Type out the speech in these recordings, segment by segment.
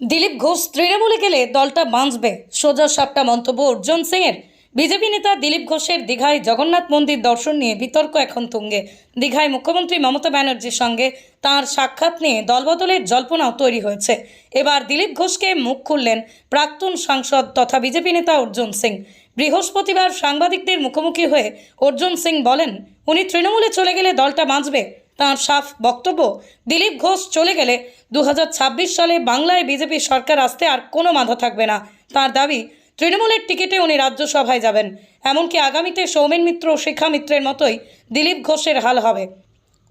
দিলীপ ঘোষ তৃণমূলে গেলে দলটা বাঁচবে সোজা সাপটা মন্তব্য অর্জুন সিংয়ের। বিজেপি নেতা দিলীপ ঘোষের দীঘায় জগন্নাথ মন্দির দর্শন নিয়ে বিতর্ক এখন তুঙ্গে। দীঘায় মুখ্যমন্ত্রী মমতা ব্যানার্জির সঙ্গে তার সাক্ষাৎ নিয়ে দলবদলের জল্পনাও তৈরি হয়েছে। এবার দিলীপ ঘোষকে মুখ খুললেন প্রাক্তন সাংসদ তথা বিজেপি নেতা অর্জুন সিং। বৃহস্পতিবার সাংবাদিকদের মুখোমুখি হয়ে অর্জুন সিং বলেন, উনি তৃণমূলে চলে গেলে দলটা বাঁচবে তাঁর সাফ বক্তব্য, দিলীপ ঘোষ চলে গেলে দু হাজার ছাব্বিশ সালে বাংলায় বিজেপি সরকার আসতে আর কোনো বাধা থাকবে না। তার দাবি, তৃণমূলের টিকিটে উনি রাজ্যসভায় যাবেন। এমনকি আগামীতে সৌমেন মিত্র ও শিখা মিত্রের মতোই দিলীপ ঘোষের হাল হবে।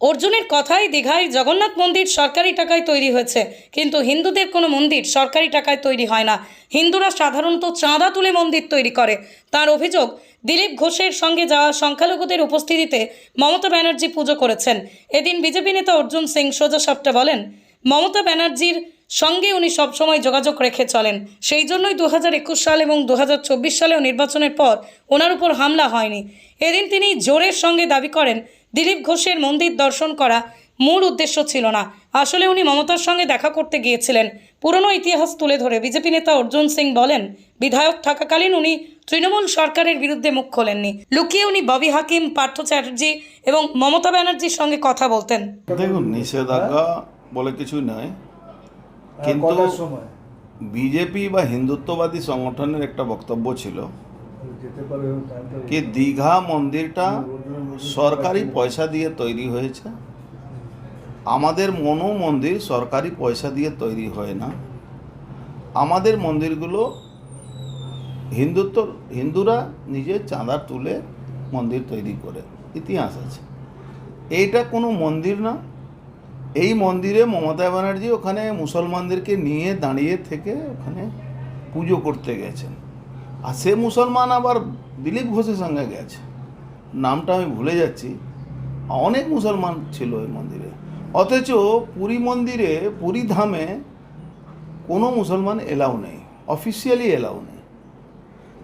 অর্জুনের কথাই দীঘায় জগন্নাথ মন্দির সরকারি টাকায় তৈরি হয়েছে। কিন্তু হিন্দুদের কোনো মন্দির সরকারি টাকায় তৈরি হয় না। হিন্দুরা সাধারণত চাঁদা তুলে মন্দির তৈরি করে। তার অভিযোগ, দিলীপ ঘোষের সঙ্গে যাওয়া সংখ্যালঘুদের উপস্থিতিতে মমতা ব্যানার্জি পুজো করেছেন। এদিন বিজেপি নেতা অর্জুন সিং সোজা সাপটা বলেন, মমতা ব্যানার্জির সঙ্গে উনি সবসময় যোগাযোগ রেখে চলেন। সেই জন্যই দু হাজার একুশ সাল এবং দু হাজার চব্বিশ সালেও নির্বাচনের পর ওনার উপর হামলা হয়নি। এদিন তিনি জোরের সঙ্গে দাবি করেন, দিলীপ ঘোষের মন্দির দর্শন করা মূল উদ্দেশ্য ছিল না। আসলে উনি মমতার সঙ্গে দেখা করতে গিয়েছিলেন। পুরনো ইতিহাস তুলে ধরে বিজেপি নেতা অর্জুন সিং বলেন, বিধায়ক থাকাকালীন উনি তৃণমূল সরকারের বিরুদ্ধে মুখ খোলেননি। লুকিয়ে উনি ববি হাকিম, পার্থ চ্যাটার্জি এবং মমতা ব্যানার্জির সঙ্গে কথা বলতেন। দেখুন, নিষেধাজ্ঞা বলে কিছুই নয়। কিন্তু বিজেপি বা হিন্দুত্ববাদী সংগঠনের একটা বক্তব্য ছিল কি দীঘা মন্দিরটা সরকারি পয়সা দিয়ে তৈরি হয়েছে। আমাদের মনো মন্দির সরকারি পয়সা দিয়ে তৈরি হয় না। আমাদের মন্দিরগুলো হিন্দুত্ব হিন্দুরা নিজে চাঁদা তুলে মন্দির তৈরি করে। ইতিহাস আছে। এইটা কোনো মন্দির না। এই মন্দিরে মমতা ব্যানার্জি ওখানে মুসলমানদেরকে নিয়ে দাঁড়িয়ে থেকে ওখানে পুজো করতে গেছেন। আর সে মুসলমান আবার দিলীপ ঘোষের সঙ্গে গেছে। নামটা আমি ভুলে যাচ্ছি। অনেক মুসলমান ছিল ওই মন্দিরে। অথচ পুরী মন্দিরে, পুরী ধামে কোনো মুসলমান এলাও নেই, অফিসিয়ালি এলাও নেই।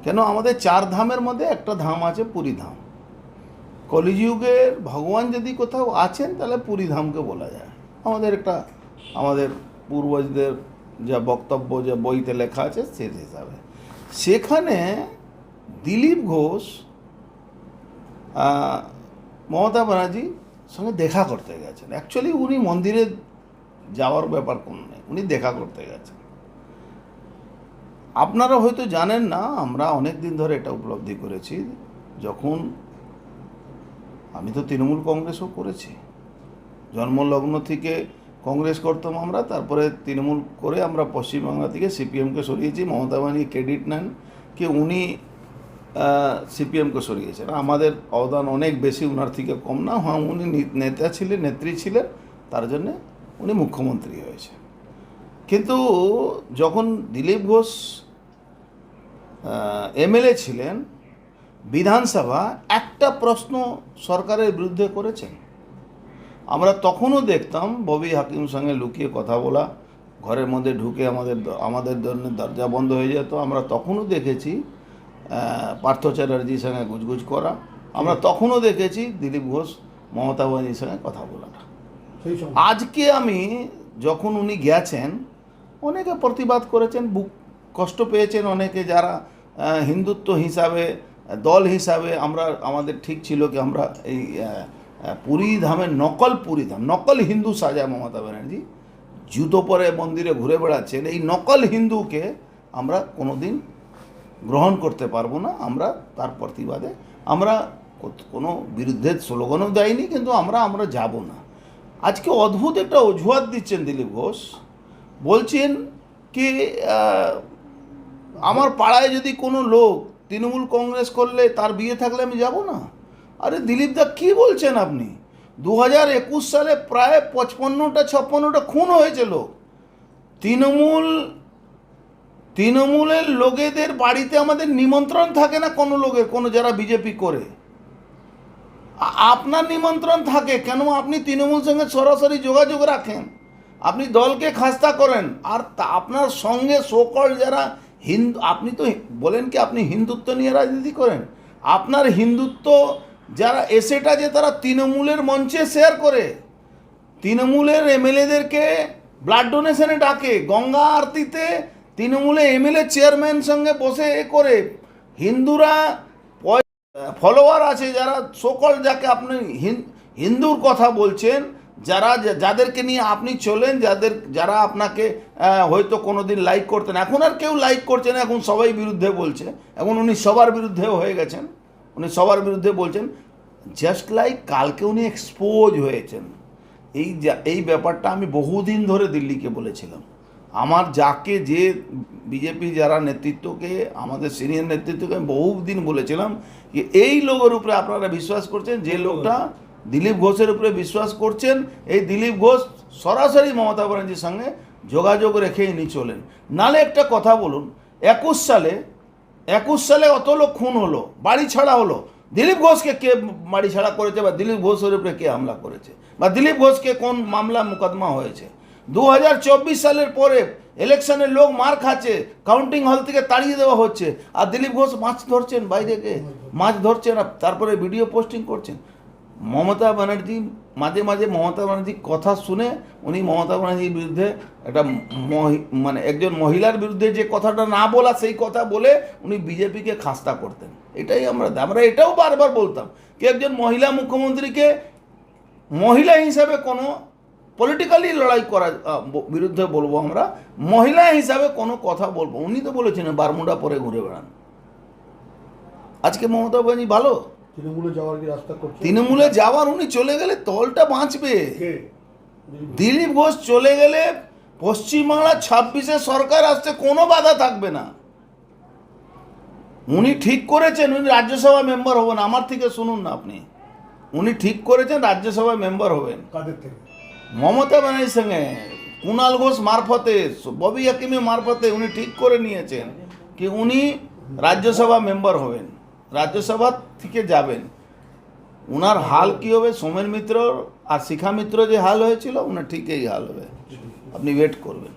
কেন আমাদের চার ধামের মধ্যে একটা ধাম আছে পুরী ধাম। কলিযুগের ভগবান যদি কোথাও আছেন তাহলে পুরী ধামকে বলা যায়। আমাদের একটা, আমাদের পূর্বজদের যা বক্তব্য, যা বইতে লেখা আছে সে হিসাবে। সেখানে দিলীপ ঘোষ মমতা ব্যানার্জি সঙ্গে দেখা করতে গেছেন। অ্যাকচুয়ালি উনি মন্দিরে যাওয়ার ব্যাপার কোনো নেই, উনি দেখা করতে গেছেন। আপনারা হয়তো জানেন না, আমরা অনেক দিন ধরে এটা উপলব্ধি করেছি, যখন আমি তো তৃণমূল কংগ্রেসও করেছি। জন্মলগ্ন থেকে কংগ্রেস করতাম আমরা, তারপরে তৃণমূল করে আমরা পশ্চিমবাংলা থেকে সিপিএমকে সরিয়েছি। মমতা ব্যানার্জি ক্রেডিট নেন কি উনি সিপিএমকে সরিয়েছেন। আমাদের অবদান অনেক বেশি, উনার থেকে কম না। হ্যাঁ উনি নেতা ছিলেন, নেত্রী ছিলেন, তার জন্যে উনি মুখ্যমন্ত্রী হয়েছে কিন্তু যখন দিলীপ ঘোষ এমএলএ ছিলেন, বিধানসভা একটা প্রশ্ন সরকারের বিরুদ্ধে করেছেন। আমরা তখনও দেখতাম ববি হাকিম সঙ্গে লুকিয়ে কথা বলা ঘরের মধ্যে ঢুকে আমাদের আমাদের জন্য দরজা বন্ধ হয়ে যেত। আমরা তখনও দেখেছি পার্থ চ্যাটার্জির সঙ্গে গুজগুজ করা। আমরা তখনও দেখেছি দিলীপ ঘোষ মমতা ব্যানার্জির সঙ্গে কথা বলাটা। আজকে আমি যখন উনি গেছেন অনেকে প্রতিবাদ করেছেন বুক কষ্ট পেয়েছেন অনেকে যারা হিন্দুত্ব হিসাবে দল হিসাবে আমরা আমাদের ঠিক ছিল কি আমরা এই পুরী ধামের নকল পুরী ধাম, নকল হিন্দু সাজা মমতা ব্যানার্জি। জুতো পরে মন্দিরে ঘুরে বেড়াচ্ছেন, এই নকল হিন্দুকে আমরা কোনোদিন গ্রহণ করতে পারব না, আমরা তার প্রতিবাদে। আমরা কোনো বিরুদ্ধে স্লোগানও দেয়নি, কিন্তু আমরা আমরা যাব না। আজকে অদ্ভুত একটা অজুহাত দিচ্ছেন দিলীপ ঘোষ। বলছেন কি আমার পাড়ায় যদি কোনো লোক তৃণমূল কংগ্রেস করলে তার বিয়ে থাকলে আমি যাব না? আরে দিলীপ দা, কী বলছেন আপনি? দু হাজার একুশ সালে প্রায় পঁচপন্নটা, ছাপ্পান্নটা খুন হয়েছিল তৃণমূল, তৃণমূলের লোকেদের বাড়িতে আমাদের নিমন্ত্রণ থাকে না কোনো লোকের, কোনো যারা বিজেপি করে? আপনার নিমন্ত্রণ থাকে, কেন আপনি তৃণমূল সঙ্গে সরাসরি যোগাযোগ রাখেন? আপনি দলকে খাস্তা করেন, আর আপনার সঙ্গে সকল যারা হিন্দু, আপনি তো বলেন কি আপনি হিন্দুত্ব নিয়ে রাজনীতি করেন? আপনার হিন্দুত্ব যারা এসেটা যে তারা তৃণমূলের মঞ্চে শেয়ার করে, তৃণমূলের এমএলএদেরকে ব্লাড ডোনেশনে ডাকে, গঙ্গা আরতিতে তৃণমূলে এমএলএ চেয়ারম্যান সঙ্গে বসে এ করে। হিন্দুরা ফলোয়ার আছে যারা সকল যাকে আপনি হিন্দুর কথা বলছেন, যারা যাদেরকে নিয়ে আপনি চলেন, যাদের যারা আপনাকে হয়তো কোনোদিন লাইক করতেন। এখন আর কেউ লাইক করছে না, এখন সবাই বিরুদ্ধে বলছে। এখন উনি সবার বিরুদ্ধেও হয়ে গেছেন। উনি সবার বিরুদ্ধে বলছেন জাস্ট লাইক কালকে উনি এক্সপোজ হয়েছেন, এই এই ব্যাপারটা আমি বহুদিন ধরে দিল্লিকে বলেছিলাম। আমার যাকে, যে বিজেপি যারা নেতৃত্বকে, আমাদের সিনিয়র নেতৃত্বকে আমি বহুদিন বলেছিলাম যে এই লোকের উপরে আপনারা বিশ্বাস করছেন, যে লোকটা দিলীপ ঘোষের উপরে বিশ্বাস করছেন, এই দিলীপ ঘোষ সরাসরি মমতা ব্যানার্জির সঙ্গে যোগাযোগ রেখে ইনি চলেন। নালে একটা কথা বলুন, একুশ সালে একুশ সালে অত লোক খুন হলো, বাড়ি ছাড়া হলো। দিলীপ ঘোষকে কে বাড়ি ছাড়া করেছে বা দিলীপ ঘোষের উপরে কে হামলা করেছে? বা দিলীপ ঘোষকে কোন মামলা মোকদ্দমা হয়েছে? দু হাজার চব্বিশ সালের পরে ইলেকশনের লোক মার খাচ্ছে, কাউন্টিং হল থেকে তাড়িয়ে দেওয়া হচ্ছে। আর দিলীপ ঘোষ মাছ ধরছেন বাইরে গিয়ে? মাছ ধরছেন তারপরে ভিডিও পোস্টিং করছেন। মমতা ব্যানার্জি, মাঝে মাঝে মমতা ব্যানার্জির কথা শুনে উনি মমতা ব্যানার্জির বিরুদ্ধে একটা মানে একজন মহিলার বিরুদ্ধে যে কথাটা না বলা, সেই কথা বলে উনি বিজেপিকে খাস্তা করতেন। এটাই আমরা আমরা এটাও বারবার বলতাম কি একজন মহিলা মুখ্যমন্ত্রীকে মহিলা হিসাবে কোনো পলিটিক্যালি লড়াই করা বিরুদ্ধে বলব আমরা, মহিলা হিসাবে কোনো কথা বলব। উনি তো বলেছেন বারমুডা পরে ঘুরে বেড়ান। আজকে মমতা ব্যানার্জি ভালো? তৃণমূলে যাওয়ার কি রাস্তা করছে? তৃণমূলে যাওয়ার উনি চলে গেলে দলটা বাঁচবে। দিলীপ ঘোষ চলে গেলে পশ্চিমবাংলা ছাব্বিশে সরকার আসতে কোনো বাধা থাকবে না। উনি ঠিক করেছেন উনি রাজ্যসভা মেম্বার হবেন আমার থেকে শুনুন না আপনি। উনি ঠিক করেছেন রাজ্যসভা মেম্বার হবেন। কাদের থেকে? মমতা ব্যানার্জির সঙ্গে কুণাল ঘোষ মারফতে ববি হাকিমের মারফতে উনি ঠিক করে নিয়েছেন কি উনি রাজ্যসভা মেম্বার হবেন। রাজ্যসভা থেকে যাবেন। ওনার হাল কি হবে? সোমেন মিত্র আর শিখা মিত্র যে হাল হয়েছিল ওনার ঠিক এই হাল হবে। আপনি ওয়েট করবেন।